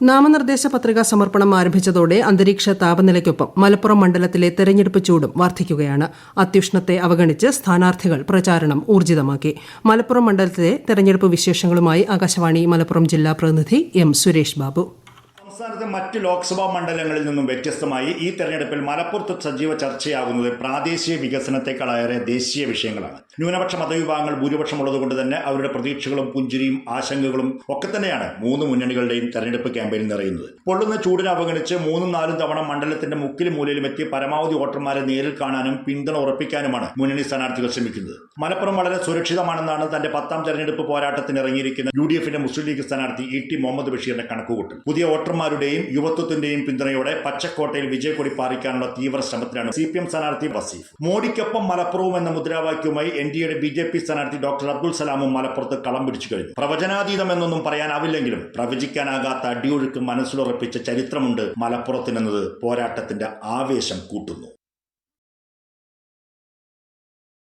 നാമനിർദ്ദേശ പത്രിക സമർപ്പണം ആരംഭിച്ചതോടെ അന്തരീക്ഷ താപനിലയ്ക്കൊപ്പം മലപ്പുറം മണ്ഡലത്തിലെ തെരഞ്ഞെടുപ്പ് ചൂടും വർദ്ധിക്കുകയാണ് അത്യുഷ്ണത്തെ അവഗണിച്ച് സ്ഥാനാർത്ഥികൾ പ്രചാരണം ഊർജിതമാക്കി. മലപ്പുറം മണ്ഡലത്തിലെ തെരഞ്ഞെടുപ്പ് വിശേഷങ്ങളുമായി ആകാശവാണി മലപ്പുറം ജില്ലാ പ്രതിനിധി എം സുരേഷ് ബാബു. സംസ്ഥാനത്തെ മറ്റ് ലോക്സഭാ മണ്ഡലങ്ങളിൽ നിന്നും വ്യത്യസ്തമായി ഈ തെരഞ്ഞെടുപ്പിൽ മലപ്പുറത്ത് സജീവ ചർച്ചയാകുന്നത് പ്രാദേശിക വികസനത്തെക്കാളേറെ ദേശീയ വിഷയങ്ങളാണ്. ന്യൂനപക്ഷ മതവിഭാഗങ്ങൾ ഭൂരിപക്ഷമുള്ളതുകൊണ്ട് തന്നെ അവരുടെ പ്രതീക്ഷകളും പുഞ്ചിരിയും ആശങ്കകളും ഒക്കെ തന്നെയാണ് മൂന്ന് മുന്നണികളുടെയും തെരഞ്ഞെടുപ്പ് ക്യാമ്പയിൽ നിറയുന്നത്. പൊള്ളുന്ന ചൂടിനെ അവഗണിച്ച് മൂന്നും നാലും തവണ മണ്ഡലത്തിന്റെ മുക്കിലും മൂലയിലും എത്തി പരമാവധി വോട്ടർമാരെ നേരിൽ കാണാനും പിന്തുണ ഉറപ്പിക്കാനുമാണ് മുന്നണി സ്ഥാനാർത്ഥികൾ ശ്രമിക്കുന്നത്. മലപ്പുറം വളരെ സുരക്ഷിതമാണെന്നാണ് തന്റെ പത്താം തെരഞ്ഞെടുപ്പ് പോരാട്ടത്തിന് ഇറങ്ങിയിരിക്കുന്ന യു ഡി എഫിന്റെ മുസ്ലിം ലീഗ് സ്ഥാനാർത്ഥി ഇ ടി മുഹമ്മദ് ബഷീറിന്റെ കണക്കുകൂട്ടൽ. പുതിയ വോട്ടർമാരുടെയും യുവത്വത്തിന്റെയും പിന്തുണയോടെ പച്ചക്കോട്ടയിൽ വിജയക്കൊടി പാറിക്കാനുള്ള തീവ്ര ശ്രമത്തിലാണ് സി പി എം സ്ഥാനാർത്ഥി വസീഫ്. മോഡിക്കൊപ്പം മലപ്പുറവും എന്ന മുദ്രാവാക്യവുമായി എൻ ഡി എയുടെ ബി ജെ പി സ്ഥാനാർത്ഥി ഡോക്ടർ അബ്ദുൾ സലാമും മലപ്പുറത്ത് കളം പിടിച്ചു കഴിഞ്ഞു. പ്രവചനാതീതം എന്നൊന്നും പറയാനാവില്ലെങ്കിലും പ്രവചിക്കാനാകാത്ത അടിയൊഴുക്ക് മനസ്സിലുറപ്പിച്ച ചരിത്രമുണ്ട് മലപ്പുറത്തിനെന്നത് പോരാട്ടത്തിന്റെ ആവേശം കൂട്ടുന്നു.